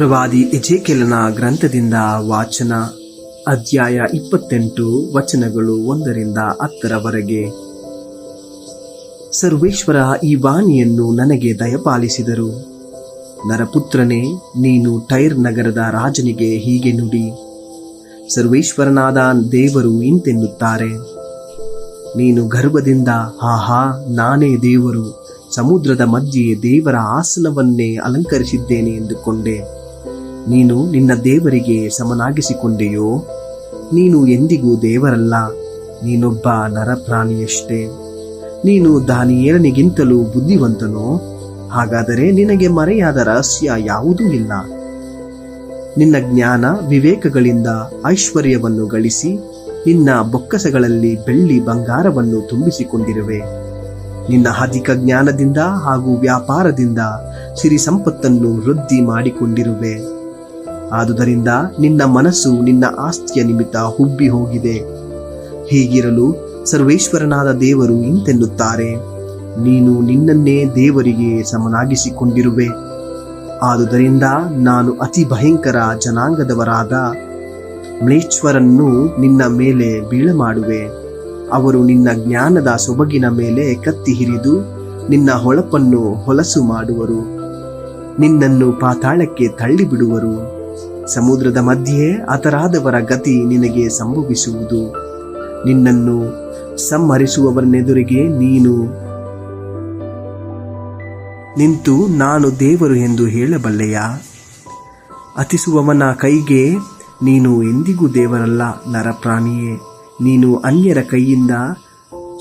ಪ್ರವಾದಿ ಎಜೇಕೆಲನ ಗ್ರಂಥದಿಂದ ವಾಚನ, ಅಧ್ಯಾಯ ಇಪ್ಪತ್ತೆಂಟು, ವಚನಗಳು ಒಂದರಿಂದ ಹತ್ತರವರೆಗೆ. ಸರ್ವೇಶ್ವರ ಈ ವಾಣಿಯನ್ನು ನನಗೆ ದಯಪಾಲಿಸಿದರು. ನರಪುತ್ರನೇ, ನೀನು ಟೈರ್ ನಗರದ ರಾಜನಿಗೆ ಹೀಗೆ ನುಡಿ. ಸರ್ವೇಶ್ವರನಾದ ದೇವರು ಇಂತೆನ್ನುತ್ತಾರೆ. ನೀನು ಗರ್ಭದಿಂದ ಹಾಹಾ ನಾನೇ ದೇವರು. ಸಮುದ್ರದ ಮಧ್ಯೆ ದೇವರ ಆಸನವನ್ನೇ ಅಲಂಕರಿಸಿದ್ದೇನೆ ಎಂದುಕೊಂಡೆ. ನೀನು ನಿನ್ನ ದೇವರಿಗೆ ಸಮನಾಗಿಸಿಕೊಂಡೆಯೋ? ನೀನು ಎಂದಿಗೂ ದೇವರಲ್ಲ, ನೀನೊಬ್ಬ ನರಪ್ರಾಣಿಯಷ್ಟೇ. ನೀನು ದಾನಿಯೇಲನಿಗಿಂತಲೂ ಬುದ್ಧಿವಂತನೋ? ಹಾಗಾದರೆ ನಿನಗೆ ಮರೆಯಾದ ರಹಸ್ಯ ಯಾವುದೂ ಇಲ್ಲ. ನಿನ್ನ ಜ್ಞಾನ ವಿವೇಕಗಳಿಂದ ಐಶ್ವರ್ಯವನ್ನು ಗಳಿಸಿ, ನಿನ್ನ ಬೊಕ್ಕಸಗಳಲ್ಲಿ ಬೆಳ್ಳಿ ಬಂಗಾರವನ್ನು ತುಂಬಿಸಿಕೊಂಡಿರುವೆ. ನಿನ್ನ ಅಧಿಕ ಜ್ಞಾನದಿಂದ ಹಾಗೂ ವ್ಯಾಪಾರದಿಂದ ಸಿರಿ ಸಂಪತ್ತನ್ನು ವೃದ್ಧಿ ಮಾಡಿಕೊಂಡಿರುವೆ. ಆದುದರಿಂದ ನಿನ್ನ ಮನಸ್ಸು ನಿನ್ನ ಆಸ್ತಿಯ ನಿಮಿತ್ತ ಹುಬ್ಬಿ ಹೋಗಿದೆ. ಹೀಗಿರಲು ಸರ್ವೇಶ್ವರನಾದ ದೇವರು ಇಂತೆನ್ನುತ್ತಾರೆ, ನೀನು ನಿನ್ನನ್ನೇ ದೇವರಿಗೆ ಸಮನಾಗಿಸಿಕೊಂಡಿರುವೆ. ಆದುದರಿಂದ ನಾನು ಅತಿ ಭಯಂಕರ ಜನಾಂಗದವರಾದ ಮ್ಲೇಶ್ವರನ್ನು ನಿನ್ನ ಮೇಲೆ ಬೀಳಮಾಡುವೆ. ಅವರು ನಿನ್ನ ಜ್ಞಾನದ ಸೊಬಗಿನ ಮೇಲೆ ಕತ್ತಿ ಹಿರಿದು ನಿನ್ನ ಹೊಳಪನ್ನು ಹೊಲಸು ಮಾಡುವರು. ನಿನ್ನನ್ನು ಪಾತಾಳಕ್ಕೆ ತಳ್ಳಿಬಿಡುವರು. ಸಮುದ್ರದ ಮಧ್ಯೆ ಹತರಾದವರ ಗತಿ ನಿನಗೆ ಸಂಭವಿಸುವುದು. ನಿನ್ನನ್ನು ಸಂಹರಿಸುವವರನ್ನೆದುರಿಗೆ ನೀನು ನಿಂತು ನಾನು ದೇವರು ಎಂದು ಹೇಳಬಲ್ಲೆಯ. ಅತಿಸುವವನ ಕೈಗೆ ನೀನು ಎಂದಿಗೂ ದೇವರಲ್ಲ, ನರಪ್ರಾಣಿಯೇ. ನೀನು ಅನ್ಯರ ಕೈಯಿಂದ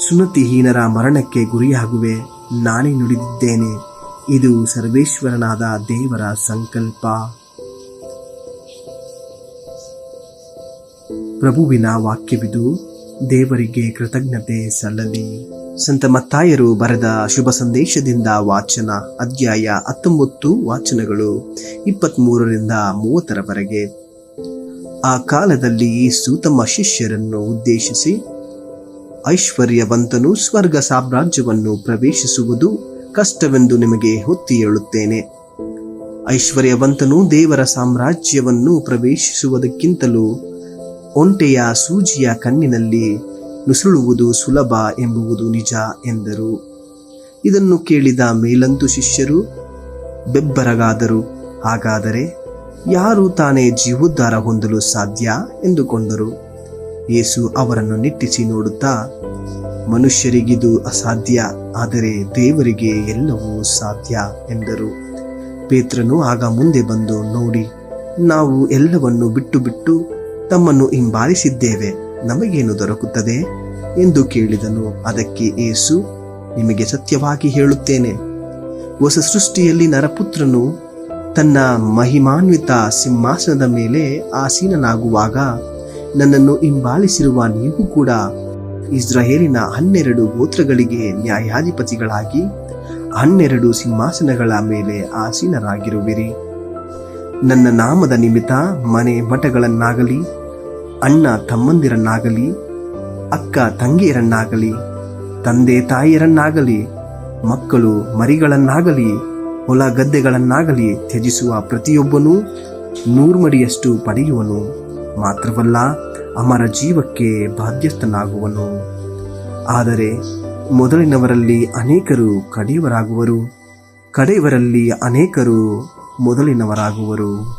ಸುನ್ನತಿಹೀನರ ಮರಣಕ್ಕೆ ಗುರಿಯಾಗುವೆ. ನಾನೇ ನುಡಿದಿದ್ದೇನೆ. ಇದು ಸರ್ವೇಶ್ವರನಾದ ದೇವರ ಸಂಕಲ್ಪ. ಪ್ರಭುವಿನ ವಾಕ್ಯವಿದು, ದೇವರಿಗೆ ಕೃತಜ್ಞತೆ ಸಲ್ಲಲಿ. ಸಂತ ಮತ್ತಾಯರು ಬರೆದ ಶುಭ ಸಂದೇಶದಿಂದ ವಾಚನ ಅಧ್ಯಾಯ ಹತ್ತೊಂಬತ್ತು ವಾಚನಗಳು ಇಪ್ಪತ್ತ್ಮೂರರಿಂದ ಮೂವತ್ತರವರೆಗೆ. ಆ ಕಾಲದಲ್ಲಿ ಯೇಸು ತಮ್ಮ ಶಿಷ್ಯರನ್ನು ಉದ್ದೇಶಿಸಿ, ಐಶ್ವರ್ಯವಂತನು ಸ್ವರ್ಗ ಸಾಮ್ರಾಜ್ಯವನ್ನು ಪ್ರವೇಶಿಸುವುದು ಕಷ್ಟವೆಂದು ನಿಮಗೆ ಹೊತ್ತಿ ಹೇಳುತ್ತೇನೆ. ಐಶ್ವರ್ಯವಂತನು ದೇವರ ಸಾಮ್ರಾಜ್ಯವನ್ನು ಪ್ರವೇಶಿಸುವುದಕ್ಕಿಂತಲೂ ಒಂಟೆಯ ಸೂಜಿಯ ಕಣ್ಣಿನಲ್ಲಿ ನುಸುಳುವುದು ಸುಲಭ ಎಂಬುವುದು ನಿಜ ಎಂದರು. ಇದನ್ನು ಕೇಳಿದ ಮೇಲಂತು ಶಿಷ್ಯರು, ಬೆಬ್ಬರಗಾದರು, ಹಾಗಾದರೆ ಯಾರು ತಾನೇ ಜೀವೋದ್ಧಾರ ಹೊಂದಲು ಸಾಧ್ಯ ಎಂದುಕೊಂಡರು. ಯೇಸು ಅವರನ್ನು ನಿಟ್ಟಿಸಿ ನೋಡುತ್ತಾ, ಮನುಷ್ಯರಿಗಿದು ಅಸಾಧ್ಯ, ಆದರೆ ದೇವರಿಗೆ ಎಲ್ಲವೂ ಸಾಧ್ಯ ಎಂದರು. ಪೇತ್ರನು ಆಗ ಮುಂದೆ ಬಂದು, ನೋಡಿ, ನಾವು ಎಲ್ಲವನ್ನು ಬಿಟ್ಟು ಬಿಟ್ಟು ತಮ್ಮನ್ನು ಹಿಂಬಾಲಿಸಿದ್ದೇವೆ. ನಮಗೇನು ದೊರಕುತ್ತದೆ? ಎಂದು ಕೇಳಿದನು. ಅದಕ್ಕೆ ಏಸು ನಿಮಗೆ ಸತ್ಯವಾಗಿ ಹೇಳುತ್ತೇನೆ. ಹೊಸ ಸೃಷ್ಟಿಯಲ್ಲಿ ನರಪುತ್ರನು ತನ್ನ ಮಹಿಮಾನ್ವಿತ ಸಿಂಹಾಸನದ ಮೇಲೆ ಆಸೀನನಾಗುವಾಗ ನನ್ನನ್ನು ಹಿಂಬಾಲಿಸಿರುವ ನೀವು ಕೂಡ ಇಸ್ರಾಯೇಲಿನ ಹನ್ನೆರಡು ಗೋತ್ರಗಳಿಗೆ ನ್ಯಾಯಾಧಿಪತಿಗಳಾಗಿ ಹನ್ನೆರಡು ಸಿಂಹಾಸನಗಳ ಮೇಲೆ ಆಸೀನರಾಗಿರುವಿರಿ. ನನ್ನ ನಾಮದ ನಿಮಿತ್ತ ಮನೆ ಮಠಗಳನ್ನಾಗಲಿ ಅಣ್ಣ ತಮ್ಮಂದಿರನ್ನಾಗಲಿ, ಅಕ್ಕ ತಂಗಿಯರನ್ನಾಗಲಿ, ತಂದೆ ತಾಯಿಯರನ್ನಾಗಲಿ, ಮಕ್ಕಳು ಮರಿಗಳನ್ನಾಗಲಿ, ಹೊಲ ಗದ್ದೆಗಳನ್ನಾಗಲಿ ತ್ಯಜಿಸುವ ಪ್ರತಿಯೊಬ್ಬನೂ ನೂರ್ಮಡಿಯಷ್ಟು ಪಡೆಯುವನು. ಮಾತ್ರವಲ್ಲ, ಅಮರ ಜೀವಕ್ಕೆ ಬಾಧ್ಯಸ್ಥನಾಗುವನು. ಆದರೆ ಮೊದಲಿನವರಲ್ಲಿ ಅನೇಕರು ಕಡೆಯವರಾಗುವರು, ಕಡೆಯವರಲ್ಲಿ ಅನೇಕರು ಮೊದಲಿನವರಾಗುವರು.